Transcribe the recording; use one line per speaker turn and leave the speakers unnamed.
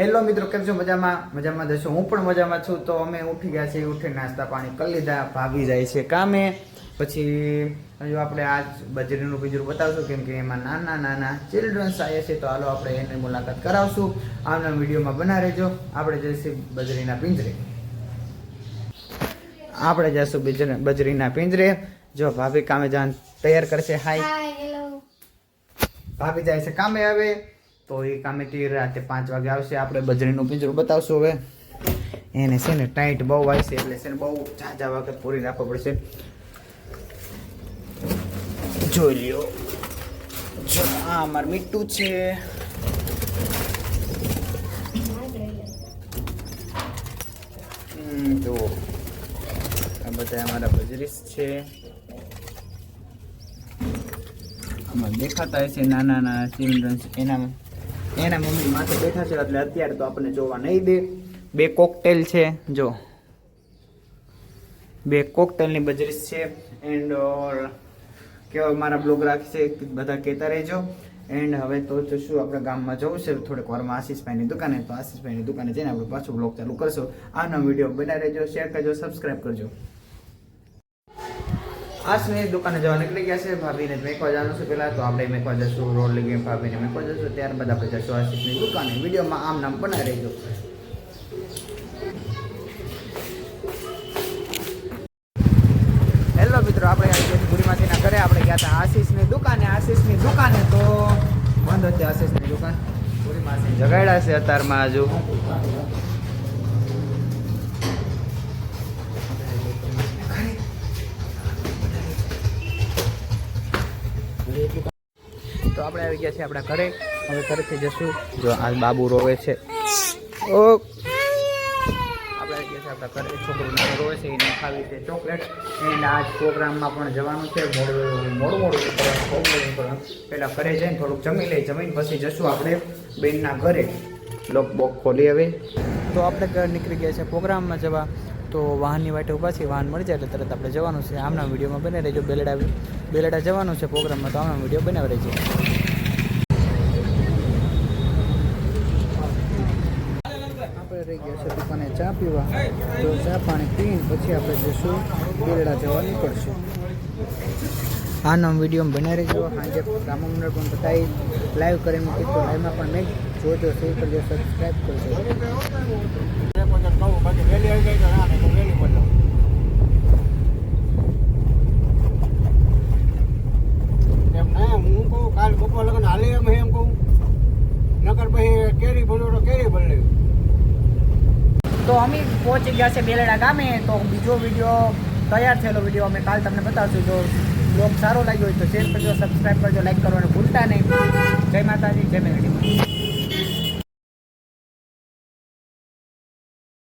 Hello મિત્રો કેમ છો? મજામાં? મજામાં જશો હું પણ મજામાં છું. તો અમે ઉઠી ગયા છીએ ઉઠી નાસ્તા પાણી કરી લીધા ભાગી જાય છે કામે. પછી હજુ આપણે આજ બજરીનું બીજું બતાવશું કેમ કે એમાં નાના નાના ચિલ્ડ્રન્સ આવ્યા છે. તો હાલો આપણે એની મુલાકાત કરાવશું. આવના વિડીયોમાં બના રહેજો. આપણે જઈશું બજરીના પિંજરે. આપણે જઈશું બજરી- બજરીના પિંજરે. જો ભાભી કામે જવાનું તૈયાર કરશે. હાય
હાય
ભાભી જાય છે કામે હવે. તો એ કામેથી રાતે પાંચ વાગે આવશે. આપણે બજરીનું પિંજરું બતાવશું હવે. એને છે ને ટાઈટ બહુ છે એટલે છે ને બહુ ઝાઝા વખત પૂરી રાખવો પડશે. જોઈ લ્યો. હા આ અમારું મીઠું છે. હમ, આ બધા અમારા બજરીસ છે. આમાં દેખાતા હશે નાના નાના ચિલ્ડ્રન્સ એના એના મમ્મી માથે બેઠા છે એટલે અત્યારે તો આપણને જોવા નહીં દે. બે કોકટેલ છે, જો. બે કોકટેલની બજરીસ છે એન્ડ કેવા મારા બ્લોગ રાખશે બધા કહેતા રહેજો. એન્ડ હવે તો જશું, આપણે ગામમાં જવું છે, થોડીક વારમાં આશીષભાઈની દુકાને, તો આશીષભાઈની દુકાને જઈને આપણે પાછું બ્લોગ ચાલુ કરશું. આનો વીડિયો બનાવી રહેજો, શેર કરજો સબસ્ક્રાઈબ કરજો. આસની દુકાને જવા નીકળી ગયા છે. ભાભીને મેકવા જવાનું છે પહેલાં. તો આપણે મેકવા જશું રોડ લઈ ગઈ ભાભીને મેકવા જશું. ત્યારબાદ આપણે જશું આશીષની દુકાને. વિડીયોમાં આમ નામ બનાવી રહેજો. હેલો મિત્રો, આપણે ગયા ગુરીમાસીના ઘરે આપણે ગયા હતા આશીષની દુકાને. આશીષની દુકાને તો બંધ હતી આશીષની દુકાન. ગુરીમાસી જગાડ્યા છે અત્યારમાં હજુ. તો આપણે આવી ગયા છીએ આપણા ઘરે. હવે ઘરેથી જશું. જો આ બાબુ રોવે છે. ઓ. આપણે આવી ગયા છે આપણા ઘરે. છોકરો રોવે છે એને ખાવી છે ચોકલેટ. એને આજ પ્રોગ્રામમાં પણ જવાનું છે. મોડું મોડું મોડું પહેલાં ઘરે જઈને થોડુંક જમી લઈ જમીને પછી જશું આપણે બેનના ઘરે. લોક બોક ખોલી હવે. તો આપણે ઘર નીકળી ગયા છે પ્રોગ્રામમાં જવા. તો વાહનની વાટે ઊભા છે વાહન મળી જાય એટલે તરત આપણે જવાનું છે. આમના વિડીયોમાં બને રહેજો બેલેડા બેલેડા જવાનું છે પ્રોગ્રામમાં, તો આમના વીડિયો બનાવી રહેજો. રહી ગયા છે ચા પીવા. તો ચા પાણી પીને પછી આપણે જઈશું બેલડા જવા નીકળશું. આ નામ બનાવી રહેજો. સાંજે રામ મંડળ પણ લાઈવ કરીને મૂકી તો લાઈવમાં પણ મેં જોજો શેર કરજો સબસ્ક્રાઈબ કરજો
એમ ના હું કહું કાલ બપોર લગન હાલે એમ એમ કહું નકર પછી કેરી ભર્યો તો કેરી ભરી
તો અમે પહોંચી ગયા છે બેલેડા ગામે. તો બીજો વીડિયો તૈયાર થયેલો વીડિયો અમે કાલ તમને બતાવશું. જો બ્લોગ સારો લાગ્યો હોય તો શેર કરજો સબસ્ક્રાઈબ કરજો લાઈક કરવાનું ભૂલતા નહીં. જય માતાજી, જય મેલડી